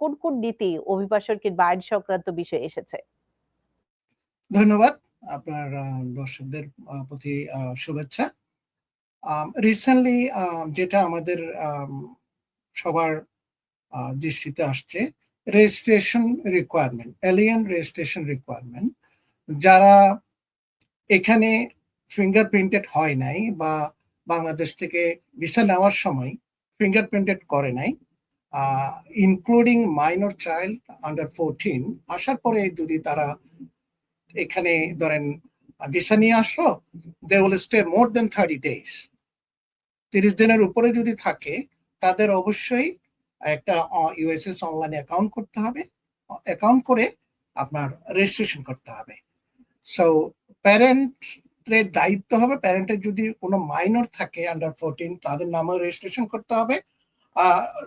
কোন কোন নীতি অভিবাসনকে বা আইন সংক্রান্ত বিষয়ে এসেছে? ধন্যবাদ আপনার দর্শকদের প্রতি শুভেচ্ছা। রিসেন্টলি যেটা আমাদের সবার দৃষ্টিতে আসছে registration requirement alien registration requirement যারা এখানে ফিঙ্গারপ্রিন্টেড হয় নাই বা বাংলাদেশ থেকে ভিসা নেওয়ার সময় ফিঙ্গারপ্রিন্টেড করে নাই including minor child under fourteen আসার পরে যদি তারা এখানে ধরেন ভিসা নিয়ে আসলো they will stay more than thirty days তিরিশ দিনের উপরে যদি থাকে, তাদের অবশ্যই একটা ইউএসএস অনলাইনে অ্যাকাউন্ট করতে হবে। অ্যাকাউন্ট করে আপনার রেজিস্ট্রেশন করতে হবে। সো প্যারেন্টের দায়িত্ব হবে প্যারেন্টের যদি কোনো মাইনর থাকে আন্ডার ফোরটিন তাদের নামে রেজিস্ট্রেশন করতে হবে।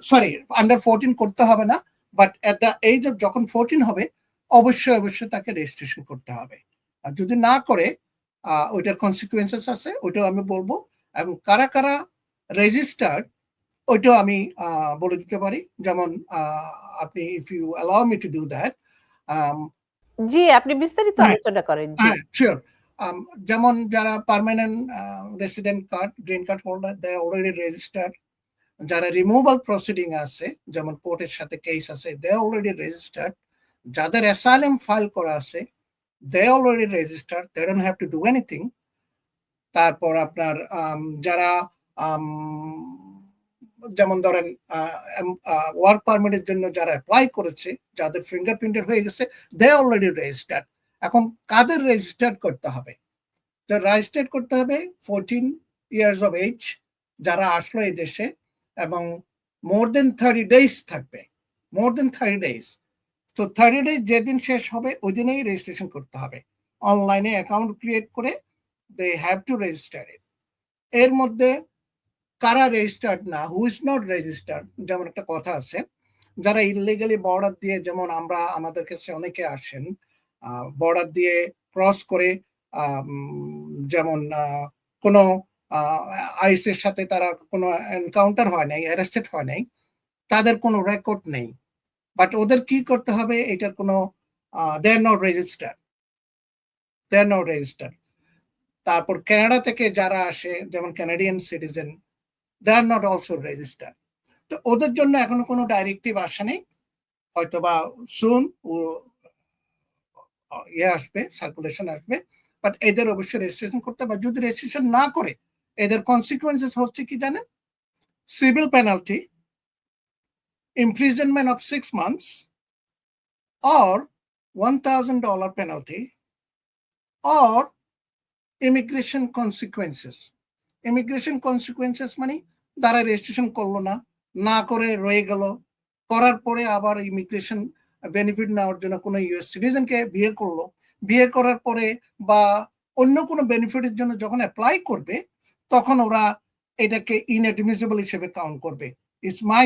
সরি আন্ডার ফোরটিন করতে হবে না but at the age of যখন ফোরটিন হবে অবশ্যই অবশ্যই তাকে রেজিস্ট্রেশন করতে হবে। আর যদি না করে ওইটার কনসিকুয়েন্সেস আছে ওইটাও আমি বলব। এবং কারা কারা রেজিস্টার্ড ওইটাও আমি বলে দিতে পারি। যেমন আপনি if you allow me to do that জি আপনি বিস্তারিত হ্যাঁ, আলোচনা করেন জি। হ্যাঁ শিওর যেমন যারা permanent resident card green card holder they already registered যারা রিমুভাল প্রসিডিং আছে, যেমন কোর্টের সাথে কেস আছে দে অলরেডি রেজিস্টার্ড যাদের অ্যাসাইলেম ফাইল করা আছে they already registered they don't have to do anything তারপর আপনার যারা যেমন ধরেন ওয়ার্ক পারমিটের জন্য যারা অ্যাপ্লাই করেছে, যাদের ফিঙ্গারপ্রিন্টেড হয়ে গেছে দে অলরেডি রেজিস্টার্ড এখন কাদের রেজিস্টার্ড করতে হবে? তো রেজিস্টার্ড করতে হবে ফোরটিন ইয়ার্স অফ এজ যারা আসলো এই দেশে এবং মোর দেন থার্টি ডেজ থাকবে। মোর দেন থার্টি ডেজ তো থার্টি ডেজ যেদিন শেষ হবে, ওই দিনেই রেজিস্ট্রেশন করতে হবে। অনলাইনে অ্যাকাউন্ট ক্রিয়েট করে they have to register it এর মধ্যে কারা রেজিস্টার্ড না হু ইজ নট রেজিস্টার্ড যেমন একটা কথা আছে। যারা ইলিগালি বর্ডার দিয়ে, যেমন আমরা, আমাদের কাছে অনেকে আসেন বর্ডার দিয়ে ক্রস করে যেমন কোনো আইসের সাথে তারা কোনো এনকাউন্টার হয় নাই অ্যারেস্টেড হয় নাই, তাদের কোনো রেকর্ড নেই। বাট ওদের কি করতে হবে, এটার কোনো they are not register they are not register তারপর কানাডা থেকে যারা আসে, যেমন Canadian citizen they are not also register তো ওদের জন্য এখনও কোনো ডাইরেক্টিভ আসে নেই। হয়তো বা সুন ইয়ে আসবে সার্কুলেশন আসবে। বাট এদের অবশ্যই রেজিস্ট্রেশন করতে হবে। যদি রেজিস্ট্রেশন না করে এদের কনসিকুয়েন্সেস হচ্ছে কি জানেন civil penalty imprisonment of six months or $1,000 penalty or immigration consequences. Immigration consequences মানে তারা রেজিস্ট্রেশন করল না না করে রয়ে গেল করার পরে আবার ইমিগ্রেশন বেনিফিট নেওয়ার জন্য কোনো ইউএস সিটিজেনকে বিয়ে করল বিয়ে করার পরে বা অন্য কোনো বেনিফিটের জন্য যখন অ্যাপ্লাই করবে তখন ওরা এটাকে ইনএডমিসিবল হিসেবে কাউন্ট করবে। ইটস মাই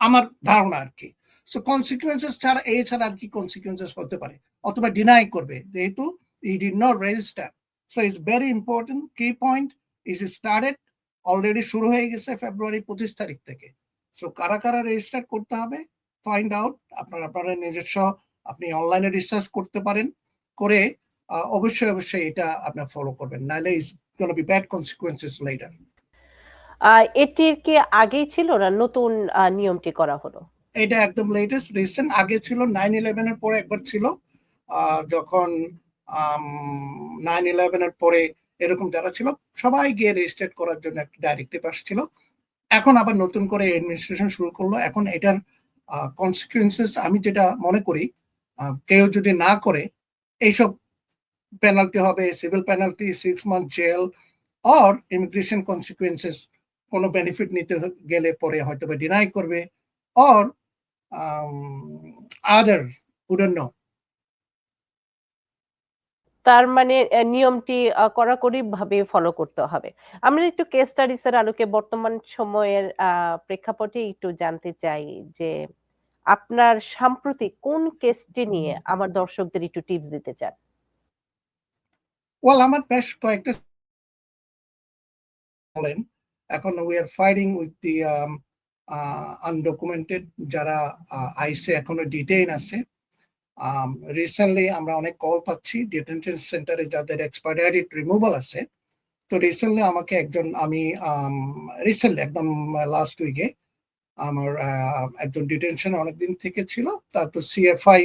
আমার ধারণা আর কি। সো কনসিকুয়েন্সেস ছাড়া এই ছাড়া আর কি কনসিকুয়েন্সেস হতে পারে। অথবা ডিনাই করবে, যেহেতু he did not register so it's very important কি পয়েন্ট ইজ স্টার্টেড অলরেডি শুরু হয়ে গেছে ফেব্রুয়ারি পঁচিশ তারিখ থেকে। সো কারা কারা রেজিস্টার করতে হবে ফাইন্ড আউট আপনার আপনার নিজস্ব, আপনি অনলাইনে রিসার্চ করতে পারেন। করে অবশ্যই অবশ্যই এটা আপনার ফলো করবেন নাহলে is gonna be bad consequences later এটির কি আগেই ছিল না নতুন নিয়মটি করা হলো? এটা একদম লেটেস্ট রিসেন্ট আগে ছিল নাইন ইলেভেনের পরে একবার ছিল যখন নাইন ইলেভেনের পরে এরকম যারা ছিল সবাই গিয়ে রেজিস্ট্রেট করার জন্য একটা ডাইরেক্টিভ আসছিল এখন আবার নতুন করে অ্যাডমিনিস্ট্রেশন শুরু করল এখন এটার কনসিকুয়েন্সেস আমি যেটা মনে করি কেউ যদি না করে এইসব পেনাল্টি হবে civil penalty six month jail or immigration consequences কোনো বেনিফিট নিতে গেলে পরে হয়তো বা ডিনাই করবে um, other who তার মানে নিয়মটি কড়াকড়ি ভাবে ফলো করতে হবে। আমরা একটু কেস স্টাডিজ এর আলোকে বর্তমান সময়ের প্রেক্ষাপটে একটু জানতে চাই যে আপনার সাম্প্রতিক কোন কেসটি নিয়ে আমার দর্শকদের একটু টিপস দিতে চান? Well, আমার বেশ কয়েকটা বলেন। এখন we are fighting with the undocumented যারা আইসে এখনও ডিটেইন আছে। রিসেন্টলি আমরা অনেক কল পাচ্ছি ডিটেনশন সেন্টারে যাদের এক্সপায়ারি রিমুভাল আছে। তো রিসেন্টলি আমাকে একজন আমি রিসেন্টলি একদম লাস্ট উইকে আমার একজন ডিটেনশন অনেকদিন থেকে ছিল। তারপর সিএফআই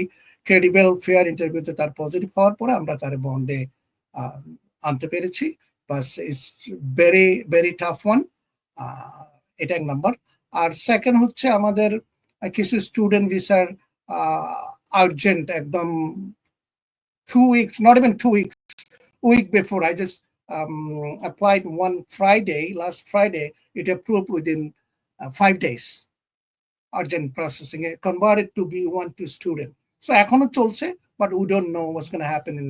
ক্রেডিবল ফেয়ার ইন্টারভিউতে তার পজিটিভ হওয়ার পরে আমরা তার বন্ডে আনতে পেরেছি বাস ইটস ওয়ান এটা নাম্বার আর সেকেন্ড হচ্ছে আমাদের কিছু স্টুডেন্ট ভিসার আর্জেন্ট একদম two weeks not even two weeks week before I just applied one Friday last Friday it approve within five days urgent processing converted to be one two student so এখনও চলছে but we don't know was can happen in